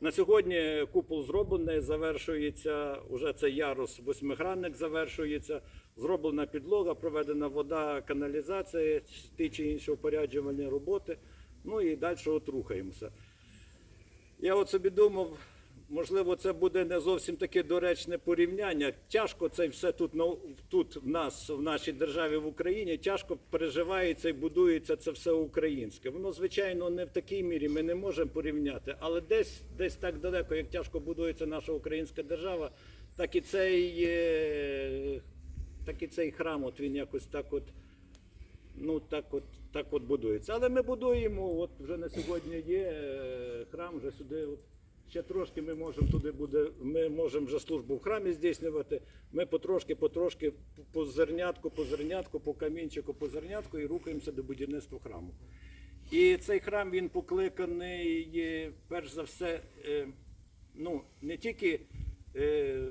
На сьогодні купол зроблений, завершується вже цей ярус восьмигранник завершується. Зроблена підлога, проведена вода, каналізація, ті чи інші опоряджувальні роботи. Ну і далі от рухаємося. Я от собі думав, можливо, це буде не зовсім таке доречне порівняння. Тяжко це все тут, тут в нас, в нашій державі в Україні, тяжко переживається і будується це все українське. Воно, звичайно, не в такій мірі ми не можемо порівняти, але десь, десь так далеко, як тяжко будується наша українська держава, так і цей, е, так і цей храм, от він якось так от. Ну так от так от будується. Але ми будуємо. От вже на сьогодні є е, храм, вже сюди. От, ще трошки ми можемо туди буде. Ми можемо вже службу в храмі здійснювати. Ми потрошки, потрошки по зернятку, по зернятку, по камінчику, по зернятку і рухаємося до будівництва храму. І цей храм він покликаний, перш за все, е, ну не тільки. е,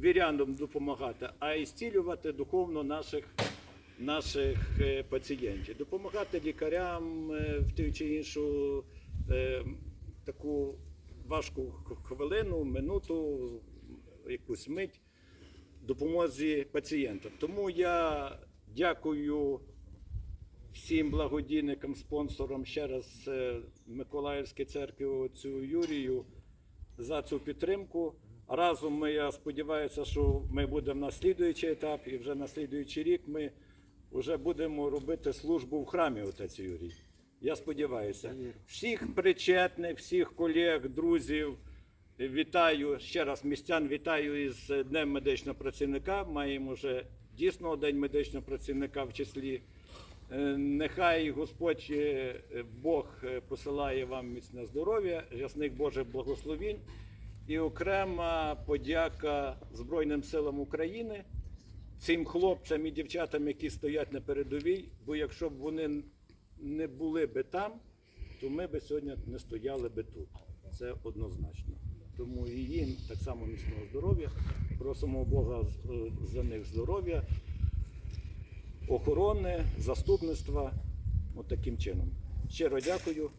вірянам допомагати, а й зцілювати духовно наших, наших е, пацієнтів, допомагати лікарям в ту чи іншу таку важку хвилину, минуту, якусь мить допомозі пацієнтам. Тому я дякую всім благодійникам, спонсорам ще раз е, Миколаївській церкві отцю Юрію за цю підтримку. Разом ми, я сподіваюся, що ми будемо на слідуючий етап, і вже на слідуючий рік ми вже будемо робити службу в храмі отець Юрій. Я сподіваюся. Всіх причетних, всіх колег, друзів вітаю ще раз містян. Вітаю із Днем медичного працівника. Маємо вже дійсно День медичного працівника в числі. Е, Нехай Господь е, Бог е, посилає вам міцне здоров'я, ясних Божих благословінь і окрема подяка Збройним силам України, цим хлопцям і дівчатам, які стоять на передовій. Бо якщо б вони не були би там, то ми б сьогодні не стояли би тут. Це однозначно. Тому і їм так само міцного здоров'я. Просимо Бога е, за них здоров'я охорони, заступництва. От чином. Щиро дякую.